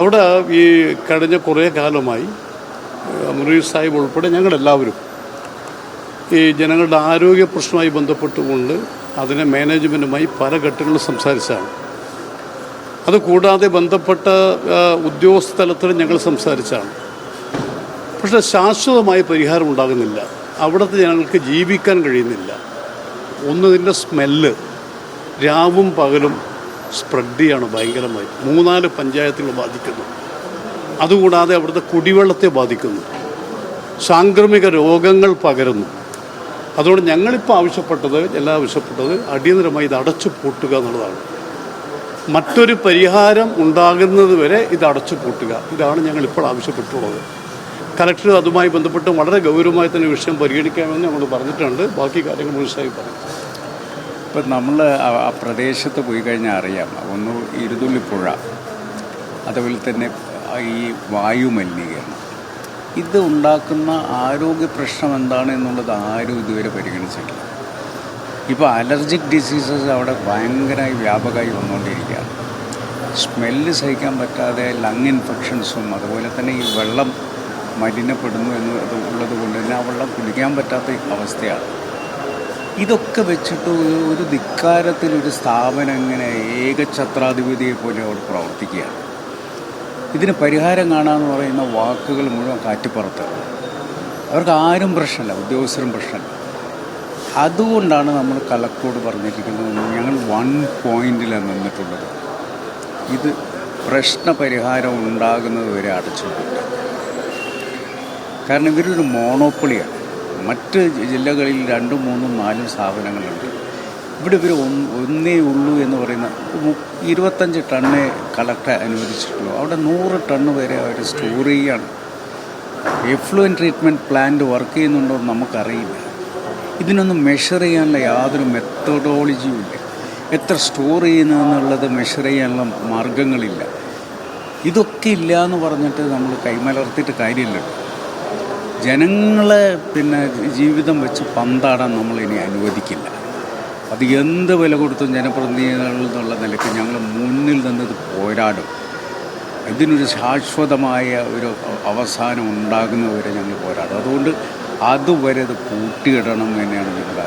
അവിടെ ഈ കഴിഞ്ഞ കുറേ കാലമായി മുനീർ സാഹിബ് ഉൾപ്പെടെ ഞങ്ങളെല്ലാവരും ഈ ജനങ്ങളുടെ ആരോഗ്യ പ്രശ്നവുമായി ബന്ധപ്പെട്ടുകൊണ്ട് അതിനെ മാനേജ്മെന്റുമായി പല ഘട്ടങ്ങളിൽ സംസാരിച്ചാണ്. അതുകൂടാതെ ബന്ധപ്പെട്ട ആ, ഉദ്യോഗസ്ഥ തലത്തിൽ ഞങ്ങൾ സംസാരിച്ചാണ്. പക്ഷെ ശാശ്വതമായ പരിഹാരം ഉണ്ടാകുന്നില്ല. അവിടുത്തെ ജനങ്ങൾക്ക് ജീവിക്കാൻ കഴിയുന്നില്ല. ഒന്നതിന്റെ സ്മെല്ല് രാവും പകലും സ്പ്രെഡ് ചെയ്യാണ് ഭയങ്കരമായി. മൂന്നാൽ പഞ്ചായത്തുകൾ ബാധിക്കുന്നു. അതുകൂടാതെ അവിടുത്തെ കുടിവെള്ളത്തെ ബാധിക്കുന്നു. സാംക്രമിക രോഗങ്ങൾ പകരുന്നു. അതുകൊണ്ട് ഞങ്ങളിപ്പോൾ ആവശ്യപ്പെട്ടത് എല്ലാം ആവശ്യപ്പെട്ടത് അടിയന്തരമായി ഇത് അടച്ചു പൂട്ടുക എന്നുള്ളതാണ്. മറ്റൊരു പരിഹാരം ഉണ്ടാകുന്നത് വരെ ഇത് അടച്ചു പൂട്ടുക. ഇതാണ് ഞങ്ങൾ ഇപ്പോൾ ആവശ്യപ്പെട്ടുള്ളത്. കലക്ടർ അതുമായി ബന്ധപ്പെട്ട് വളരെ ഗൗരവമായി തന്നെ വിഷയം പരിഗണിക്കാമെന്ന് ഞങ്ങൾ പറഞ്ഞിട്ടുണ്ട്. ബാക്കി കാര്യങ്ങൾ മനസ്സിലായി പറയും. ഇപ്പം നമ്മൾ ആ പ്രദേശത്ത് പോയി കഴിഞ്ഞാൽ അറിയാം. ഒന്ന് ഇരുതുള്ളിപ്പുഴ അതുപോലെ തന്നെ ഈ വായു മലിനീകരണം. ഇത് ഉണ്ടാക്കുന്ന ആരോഗ്യ പ്രശ്നം എന്താണ് എന്നുള്ളത് ആരും ഇതുവരെ പരിഗണിച്ചിട്ടില്ല. ഇപ്പോൾ അലർജിക് ഡിസീസസ് അവിടെ ഭയങ്കരമായി വ്യാപകമായി വന്നുകൊണ്ടിരിക്കുകയാണ്. സ്മെല്ല് സഹിക്കാൻ പറ്റാതെ ലങ് ഇൻഫെക്ഷൻസും അതുപോലെ തന്നെ ഈ വെള്ളം മലിനപ്പെടുന്നു എന്ന് ഉള്ളത് കൊണ്ട് തന്നെ ആ വെള്ളം കുടിക്കാൻ പറ്റാത്ത അവസ്ഥയാണ്. ഇതൊക്കെ വെച്ചിട്ട് ഒരു- ഒരു സ്ഥാപനം ഇങ്ങനെ ഏകഛത്രാധിപതിയെ പോലെ അവിടെ പ്രവർത്തിക്കുകയാണ്. ഇതിന് പരിഹാരം കാണാമെന്ന് പറയുന്ന വാക്കുകൾ മുഴുവൻ കാറ്റിപ്പുറത്ത് അവർക്ക് ആരും പ്രശ്നമല്ല ഉദ്യോഗസ്ഥരും പ്രശ്നമല്ല. അതുകൊണ്ടാണ് നമ്മൾ കലക്കോട് പറഞ്ഞിരിക്കുന്നത് ഞങ്ങൾ വൺ പോയിന്റിലാണ് നിന്നിട്ടുള്ളത്. ഇത് പ്രശ്ന പരിഹാരം ഉണ്ടാകുന്നത് വരെ അടച്ചുപൂട്ടുക. കാരണം ഇവരൊരു മോണോപ്പൊളിയാണ്. മറ്റ് ജില്ലകളിൽ രണ്ടും മൂന്നും നാലും സ്ഥാപനങ്ങളുണ്ട്. ഇവിടെ ഇവർ ഒന്നേ ഉള്ളൂ എന്ന് പറയുന്ന ഇരുപത്തഞ്ച് ടണ്ണേ കളക്ട് അനുവദിച്ചിട്ടുള്ളൂ. അവിടെ നൂറ് ടണ്ണ് വരെ അവർ സ്റ്റോർ ചെയ്യാണ്. എഫ്ലുവൻ ട്രീറ്റ്മെന്റ് പ്ലാന്റ് വർക്ക് ചെയ്യുന്നുണ്ടോ എന്ന് നമുക്കറിയില്ല. ഇതിനൊന്നും മെഷർ ചെയ്യാനുള്ള യാതൊരു മെത്തഡോളജിയും ഇല്ല. എത്ര സ്റ്റോർ ചെയ്യുന്നു എന്നുള്ളത് മെഷർ ചെയ്യാനുള്ള മാർഗങ്ങളില്ല ഇതൊക്കെ ഇല്ല എന്ന് പറഞ്ഞിട്ട് നമ്മൾ കൈമലർത്തിയിട്ട് കാര്യമില്ലല്ലോ. ജനങ്ങളെ പിന്നെ ജീവിതം വെച്ച് പന്താടാൻ നമ്മൾ ഇനി അനുവദിക്കില്ല. അത് എന്ത് വില കൊടുത്തും ജനപ്രതിനിധികൾ എന്നുള്ള നിലയ്ക്ക് ഞങ്ങൾ മുന്നിൽ നിന്നത് പോരാടും. ഇതിനൊരു ശാശ്വതമായ ഒരു അവസാനം ഉണ്ടാകുന്നവരെ ഞങ്ങൾ പോരാടും. അതുകൊണ്ട് അതുവരെ ഇത് പൂട്ടിയിടണം എന്നാണ് ഞങ്ങളുടെ